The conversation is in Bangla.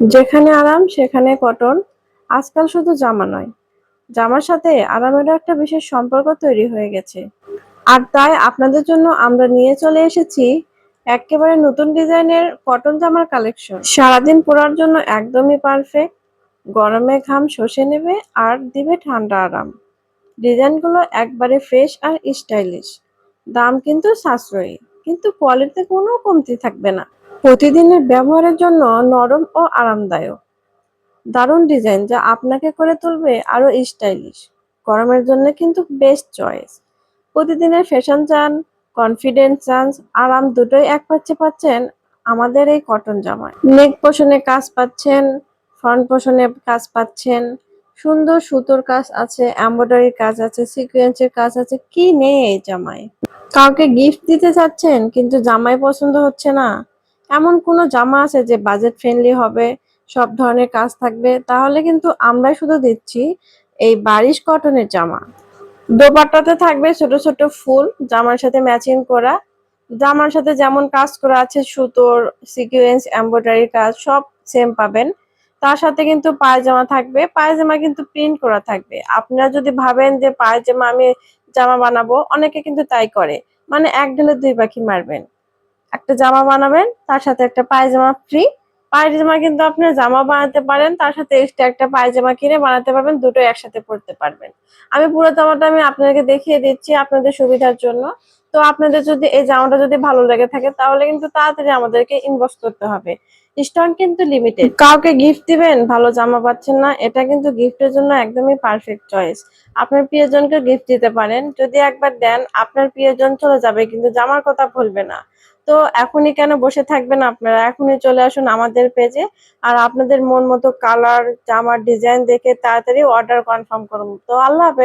যেখানে আরাম, সেখানে কটন। আজকাল শুধু জামা নয়, জামার সাথে আরামেরও একটা বিশেষ সম্পর্ক তৈরি হয়ে গেছে। আর তাই আপনাদের জন্য আমরা নিয়ে চলে এসেছি একেবারে নতুন ডিজাইনের কটন জামার কালেকশন। সারাদিন পরার জন্য একদমই পারফেক্ট গরমে ঘাম শোষে নেবে আর দিবে ঠান্ডা আরাম। ডিজাইনগুলো একবারে ফ্রেশ আর স্টাইলিশ দাম কিন্তু সাশ্রয়ী, কিন্তু কোয়ালিটিতে কোনো কমতি থাকবে না। প্রতিদিনের ব্যবহারের জন্য নরম ও আরামদায়ক। দারুণ ডিজাইন যা আপনাকে করে তুলবে আরও স্টাইলিশ। গরমের জন্য কিন্তু বেস্ট চয়েস। প্রতিদিনের ফ্যাশন চান, কনফিডেন্স চান, আরাম দুটোই এক পাচ্ছে পাচ্ছেন আমাদের এই কটন জামায়। নেক পোষণে কাজ পাচ্ছেন, ফ্রন্ট পোষণে কাজ পাচ্ছেন, সুন্দর সুতোর কাজ আছে এমব্রয়ডারি কাজ আছে, সিকোয়েন্সের কাজ আছে, কি নেই এই জামায়? কাউকে গিফট দিতে চাচ্ছেন কিন্তু জামাই পছন্দ হচ্ছে না। এমন কোনো জামা আছে যে বাজেট ফ্রেন্ডলি হবে, সব ধরনের কাজ থাকবে, তাহলে কিন্তু আমরাই শুধু দিচ্ছি এই বারিশ কটনের জামা। দোপাট্টাতে থাকবে ছোট ছোট ফুল, জামার সাথে ম্যাচিং করা। জামার সাথে যেমন কাজ করা আছে, সুতোর সিকুয়েন্স এমব্রয়ডারি কাজ, সব সেম পাবেন। তার সাথে কিন্তু পায়জামা থাকবে, পায়জামা কিন্তু প্রিন্ট করা থাকবে। আপনারা যদি ভাবেন যে পায়জামা আমি জামা বানাবো, অনেকে কিন্তু তাই করে। মানে এক ঢেলে দুই পাখি মারবেন। একটা জামা বানাবেন, তার সাথে একটা পায়জামা ফ্রি পায়জামা কিন্তু আপনি জামা বানাতে পারেন, তার সাথে এক্সট্রা একটা পায়জামা কিনে বানাতে পারবেন, দুটো একসাথে পরতে পারবেন। আমি পুরো জামাটা আমি আপনাদেরকে দেখিয়ে দিচ্ছি আপনাদের সুবিধার জন্য। তো আপনাদের যদি এই জামাটা যদি ভালো লেগে থাকে, তাহলে কিন্তু তাড়াতাড়ি আমাদেরকে ইনবক্স করতে হবে। স্টক কিন্তু লিমিটেড কাউকে গিফট দিবেন, ভালো জামা পাচ্ছেন না, এটা কিন্তু গিফটের জন্য একদমই পারফেক্ট চয়েস আপনার প্রিয়জনকে গিফট দিতে পারেন, যদি একবার দেন, আপনার প্রিয়জন চলে যাবে, কিন্তু জামার কথা ভুলবে না। তো এখনই কেন বসে থাকবেন আপনারা? এখনই চলে আসুন আমাদের পেজে আর আপনাদের মন মতো কালার জামার ডিজাইন দেখে তাড়াতাড়ি অর্ডার কনফার্ম করুন। তো আল্লাহ হাফেজ।